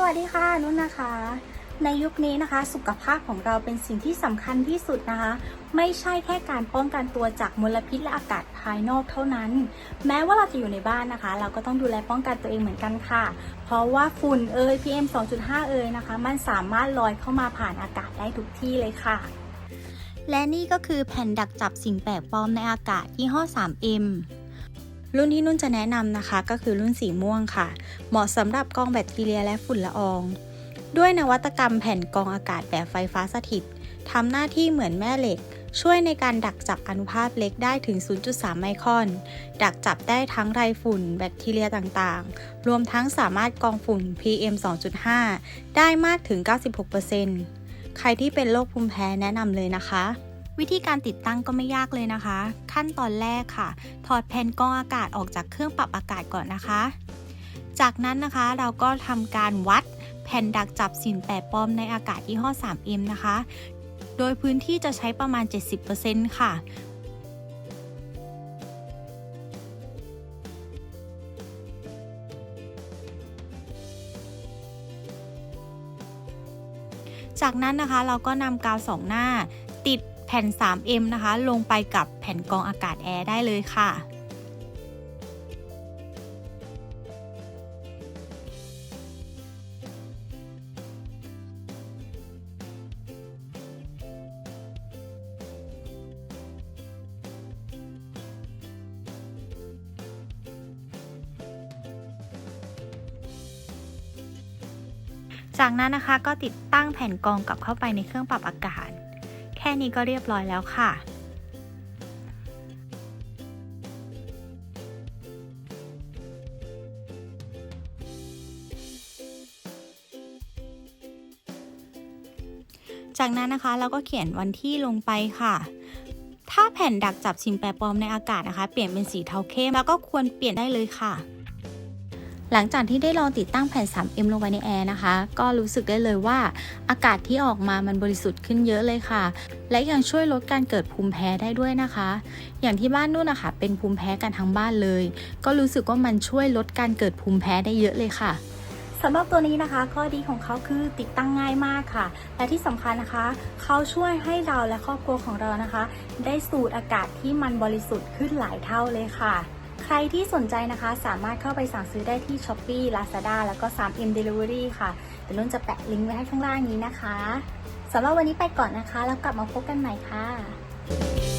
สวัสดีค่ะนุ่นนะคะ ในยุคนี้นะคะ สุขภาพของเราเป็นสิ่งที่สำคัญที่สุดนะคะ ไม่ใช่แค่การป้องกันตัวจากมลพิษและอากาศภายนอกเท่านั้น แม้ว่าเราจะอยู่ในบ้านนะคะ เราก็ต้องดูแลป้องกันตัวเองเหมือนกันค่ะ เพราะว่าฝุ่นเอ่ย PM 2.5 เอ่ยนะคะ มันสามารถลอยเข้ามาผ่านอากาศได้ทุกที่เลยค่ะ และนี่ก็คือแผ่นดักจับสิ่งแปลกปลอมในอากาศยี่ห้อ 3M รุ่นที่นุ่นจะแนะนำนะคะ ก็คือรุ่นสีม่วงค่ะ เหมาะสำหรับกองแบคทีเรียและฝุ่นละออง ด้วยนวัตกรรมแผ่นกองอากาศแบบไฟฟ้าสถิตทำหน้าที่เหมือนแม่เหล็ก ช่วยในการดักจับอนุภาคเล็กได้ถึง 0.3 ไมครอน ดักจับได้ทั้งไรฝุ่น แบคทีเรียต่างๆ รวมทั้งสามารถกองฝุ่น PM 2.5 ได้มากถึง 96%ใครที่เป็นโรคภูมิแพ้แนะนำเลยนะคะ วิธีการติดตั้งก็ไม่ยากเลยนะคะ ขั้นตอนแรกค่ะ ถอดแผ่นกรองอากาศออกจากเครื่องปรับอากาศก่อนนะคะ จากนั้นนะคะเราก็ทำการวัดแผ่นดักจับสิ่งแปลกปลอมในอากาศยี่ห้อ 3M นะคะ โดยพื้นที่จะใช้ประมาณ 70%ค่ะจากนั้นนะคะเราก็นำกาวสองหน้า ติด แผ่น 3M นะคะ ลงไปกับแผ่นกรองอากาศแอร์ได้เลยค่ะจากนั้นนะคะก็ติดตั้งแผ่นกรองกลับเข้าไปในเครื่องปรับอากาศ ค่นี้ก็เรียบร้อยแล้วค่ะจากนั้นนะคะเราก็เขียนวันที่ลงไปค่ะ ถ้าแผ่นดักจับสิ่งแปลกปลอมในอากาศนะคะ เปลี่ยนเป็นสีเทาเข้มแล้วก็ควรเปลี่ยนได้เลยค่ะ หลังจากที่ได้ลองติดตั้งแผ่น 3M ลงไปในแอร์นะคะ ก็รู้สึกได้เลยว่าอากาศที่ออกมามันบริสุทธิ์ขึ้นเยอะเลยค่ะ และยังช่วยลดการเกิดภูมิแพ้ได้ด้วยนะคะ อย่างที่บ้านนู่นนะคะเป็นภูมิแพ้กันทั้งบ้านเลย ก็รู้สึกว่ามันช่วยลดการเกิดภูมิแพ้ได้เยอะเลยค่ะสำหรับตัวนี้นะคะ ข้อดีของเขาคือติดตั้งง่ายมากค่ะ และที่สำคัญนะคะ เขาช่วยให้เราและครอบครัวของเรานะคะ ได้สูดอากาศที่มันบริสุทธิ์ขึ้นหลายเท่าเลยค่ะ ใครที่สนใจนะคะสามารถเข้าไปสั่งซื้อได้ที่ Shopee Lazada แล้วก็ 3M Delivery ค่ะเดี๋ยวนุ่นจะแปะลิงก์ไว้ให้ข้างล่างนี้นะคะสำหรับวันนี้ไปก่อนนะคะ แล้วกลับมาพบกันใหม่ค่ะ